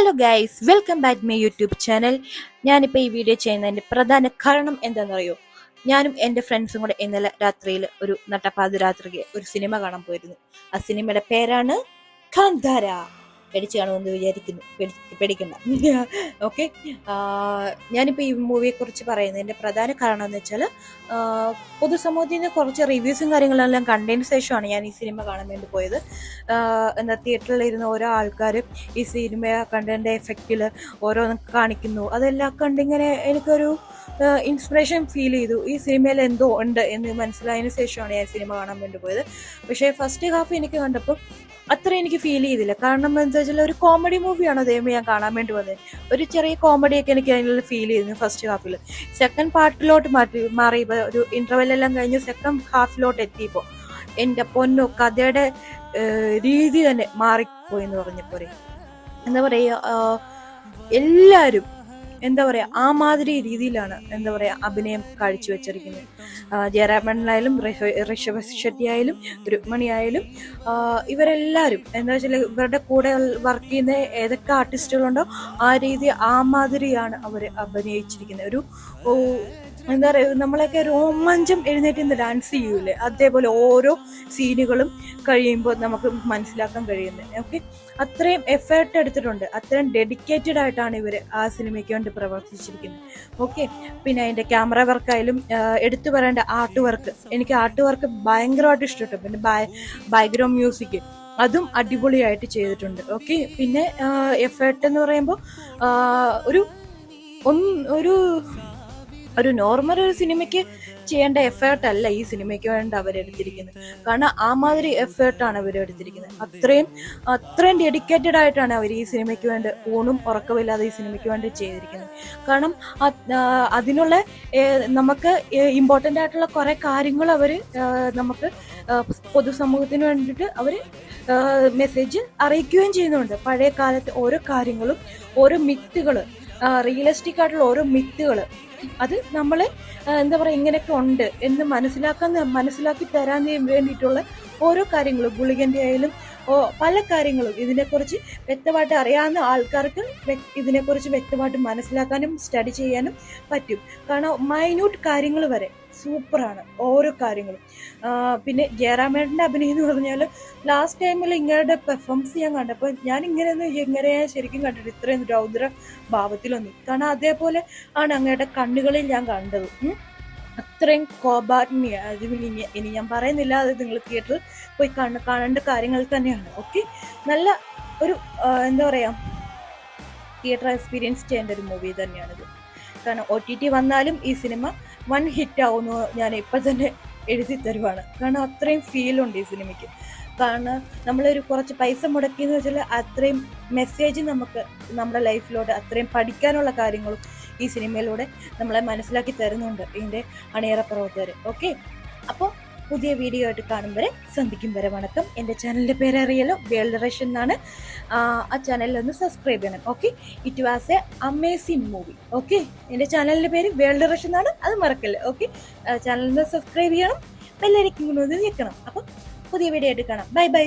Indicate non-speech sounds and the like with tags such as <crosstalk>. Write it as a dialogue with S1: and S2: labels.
S1: Hello guys welcome back my YouTube channel ഞാനിപ്പോൾ ഈ video ചെയ്യുന്നതിന്റെ പ്രധാന കാരണം എന്താണെന്നറിയോ ഞാനും എന്റെ ഫ്രണ്ട്സും കൂടെ ഇന്നലെ രാത്രിയിൽ ഒരു നട്ടപ്പാതിരാത്രിക്ക് ഒരു സിനിമ കാണാൻ പോയിരുന്നു. ആ സിനിമയുടെ പേരാണ് കാന്താര. പേടിച്ച് കാണുമെന്ന് വിചാരിക്കുന്നു. പേടി- പേടിക്കണ്ട. <laughs> ഓക്കെ ഞാനിപ്പോൾ ഈ മൂവിയെ കുറിച്ച് പറയുന്നതിന്റെ പ്രധാന കാരണം എന്ന് വെച്ചാൽ പൊതുസമൂഹത്തിൽ നിന്ന് കുറച്ച് റിവ്യൂസും കാര്യങ്ങളെല്ലാം കണ്ടതിന് ശേഷമാണ് ഞാൻ ഈ സിനിമ കാണാൻ വേണ്ടി പോയത് എന്താ തിയേറ്ററിൽ ഇരുന്ന ഓരോ ആൾക്കാർ ഈ സിനിമ കണ്ടതിന്റെ എഫക്റ്റിൽ ഓരോന്ന് കാണിക്കുന്നു. അതെല്ലാം കണ്ടിങ്ങനെ എനിക്കൊരു ഇൻസ്പിറേഷൻ ഫീൽ ചെയ്തു. ഈ സിനിമയിൽ എന്തോ ഉണ്ട് എന്ന് മനസ്സിലായതിനു ശേഷമാണ് ഞാൻ സിനിമ കാണാൻ വേണ്ടി പോയത്. പക്ഷേ ഫസ്റ്റ് ഹാഫ് എനിക്ക് കണ്ടപ്പോൾ അത്ര എനിക്ക് ഫീൽ ചെയ്തില്ല. കാരണം എന്താ വെച്ചാൽ ഒരു കോമഡി മൂവിയാണ് ദൈവം ഞാൻ കാണാൻ വേണ്ടി വന്നത് ഒരു ചെറിയ കോമഡിയൊക്കെ എനിക്ക് അതിനുള്ള ഫീൽ ചെയ്തിരുന്നു ഫസ്റ്റ് ഹാഫിൽ സെക്കൻഡ് പാർട്ടിലോട്ട് മാറ്റി മാറി ഒരു ഇന്റർവെൽ എല്ലാം കഴിഞ്ഞ് സെക്കൻഡ് ഹാഫിലോട്ട് എത്തിയപ്പോൾ എന്റെ പൊന്നു കഥയുടെ രീതി തന്നെ മാറിപ്പോയി എന്ന് പറഞ്ഞപ്പോലെ എന്താ പറയുക എല്ലാവരും എന്താ പറയാ ആ മാതിരി രീതിയിലാണ് എന്താ പറയാ അഭിനയം കാഴ്ചവെച്ചിരിക്കുന്നത്. ഋഷ- ഋഷഭ ഷെട്ടി ആയാലും രുക്മണി ആയാലും ഇവരെല്ലാവരും എന്താ വെച്ചാൽ ഇവരുടെ കൂടെ വർക്ക് ചെയ്യുന്ന ഏതൊക്കെ ആർട്ടിസ്റ്റുകളുണ്ടോ ആ രീതി ആ മാതിരിയാണ് അവർ അഭിനയിച്ചിരിക്കുന്നത്. ഒരു എന്താ പറയുക നമ്മളൊക്കെ രോമാഞ്ചം എഴുന്നേറ്റ് നിന്ന് ഡാൻസ് ചെയ്യൂലേ അതേപോലെ ഓരോ സീനുകളും കഴിയുമ്പോൾ നമുക്ക് മനസ്സിലാക്കാൻ കഴിയുന്നത് ഓക്കെ അത്രയും എഫേർട്ട് എടുത്തിട്ടുണ്ട്. അത്രയും ഡെഡിക്കേറ്റഡ് ആയിട്ടാണ് ഇവർ ആ സിനിമയ്ക്ക് വേണ്ടി പ്രവർത്തിച്ചിരിക്കുന്നത്. ഓക്കെ പിന്നെ അതിന്റെ ക്യാമറ വർക്കായാലും എടുത്തു പറയേണ്ട ആർട്ട് വർക്ക് എനിക്ക് ആർട്ട് വർക്ക് ഭയങ്കരമായിട്ട് ഇഷ്ടപ്പെട്ടു. പിന്നെ ബാക്ക്ഗ്രൗണ്ട് മ്യൂസിക് അതും അടിപൊളിയായിട്ട് ചെയ്തിട്ടുണ്ട്. ഓക്കെ പിന്നെ എഫേർട്ട് എന്ന് പറയുമ്പോൾ ഒരു ഒരു ഒരു നോർമൽ ഒരു സിനിമയ്ക്ക് ചെയ്യേണ്ട എഫേർട്ട് അല്ല ഈ സിനിമയ്ക്ക് വേണ്ട അവരെടുത്തിരിക്കുന്നത് കാരണം ആ മാതിരി എഫേർട്ടാണ് അവരെടുത്തിരിക്കുന്നത് അത്രയും അത്രയും ഡെഡിക്കേറ്റഡ് ആയിട്ടാണ് അവർ ഈ സിനിമയ്ക്ക് വേണ്ടി ഊണും ഉറക്കമില്ലാതെ ഈ സിനിമയ്ക്ക് വേണ്ടി ചെയ്തിരിക്കുന്നത്. കാരണം അതിനുള്ള നമുക്ക് ഇമ്പോർട്ടന്റ് ആയിട്ടുള്ള കുറേ കാര്യങ്ങൾ അവർ നമുക്ക് പൊതുസമൂഹത്തിന് വേണ്ടിയിട്ട് അവർ മെസ്സേജ് അറിയിക്കുകയും ചെയ്യുന്നുണ്ട്. പഴയ കാലത്തെ ഓരോ കാര്യങ്ങളും ഓരോ മിത്തുകൾ റിയലിസ്റ്റിക് ആയിട്ടുള്ള ഓരോ മിത്തുകൾ അത് നമ്മൾ എന്താ പറയുക ഇങ്ങനെയൊക്കെ ഉണ്ട് എന്ന് മനസ്സിലാക്കാൻ മനസ്സിലാക്കി തരാൻ വേണ്ടിയിട്ടുള്ള ഓരോ കാര്യങ്ങളും ഗുളികന്റെ ആയാലും ഓ പല കാര്യങ്ങളും ഇതിനെക്കുറിച്ച് വ്യക്തമായിട്ട് അറിയാവുന്ന ആൾക്കാർക്ക് ഇതിനെക്കുറിച്ച് വ്യക്തമായിട്ട് മനസ്സിലാക്കാനും സ്റ്റഡി ചെയ്യാനും പറ്റും. കാരണം മൈന്യൂട്ട് കാര്യങ്ങൾ വരെ സൂപ്പറാണ് ഓരോ കാര്യങ്ങളും. പിന്നെ ജയറാമേട്ടന്റെ അഭിനയം എന്ന് പറഞ്ഞാൽ ലാസ്റ്റ് ടൈമിൽ ഇങ്ങയുടെ പെർഫോമൻസ് ഞാൻ കണ്ടപ്പോൾ ഞാൻ ഇങ്ങനെയൊന്നും ഇങ്ങനെ ശരിക്കും കണ്ടിട്ട് ഇത്രയും രൗദ്ര ഭാവത്തിലൊന്നും. കാരണം അതേപോലെ ആണ് അങ്ങയുടെ കണ്ണുകളിൽ ഞാൻ കണ്ടത്. അത്രയും കോപാഗ്നിയ അത് ഇനി ഇനി ഞാൻ പറയുന്നില്ല. അത് നിങ്ങൾ തിയേറ്ററിൽ പോയി കണ്ണ് കാണേണ്ട കാര്യങ്ങൾ തന്നെയാണ്. ഓക്കെ നല്ല ഒരു എന്താ പറയുക തിയേറ്റർ എക്സ്പീരിയൻസ് ചെയ്യേണ്ട ഒരു മൂവി തന്നെയാണിത്. കാരണം ഒ ടി ടി വന്നാലും ഈ സിനിമ വൺ ഹിറ്റ് ആവുമെന്ന് ഞാൻ ഇപ്പം തന്നെ എഴുതി തരുവാണ്. കാരണം അത്രയും ഉണ്ട് ഈ സിനിമയ്ക്ക്. കാരണം നമ്മളൊരു കുറച്ച് പൈസ മുടക്കി എന്ന് വെച്ചാൽ അത്രയും മെസ്സേജ് നമുക്ക് നമ്മുടെ ലൈഫിലോട്ട് അത്രയും പഠിക്കാനുള്ള കാര്യങ്ങളും ഈ സിനിമയിലൂടെ നമ്മളെ മനസ്സിലാക്കി തരുന്നുണ്ട് ഇതിന്റെ അണിയറ പ്രവർത്തകർ. ഓക്കെ അപ്പോൾ പുതിയ വീഡിയോ ആയിട്ട് കാണും വരെ സന്ധിക്കും വരെ വണക്കം. എന്റെ ചാനലിന്റെ പേര് അറിയാലോ? വേൾഡ് റേഷൻ എന്നാണ്. ആ, ചാനലിൽ ഒന്ന് സബ്സ്ക്രൈബ് ചെയ്യണം okay? It was a amazing movie okay? എന്റെ ചാനലിന്റെ പേര് വേൾഡ് റേഷൻ എന്നാണ് അത് മറക്കല്ലേ ഓക്കെ? ചാനലിൽ സബ്സ്ക്രൈബ് ചെയ്യണം ബെല്ലരിക്കും കൊണ്ട് നിൽക്കണം അപ്പം പുതിയ വീഡിയോ ആയിട്ട് കാണാം. Bye bye.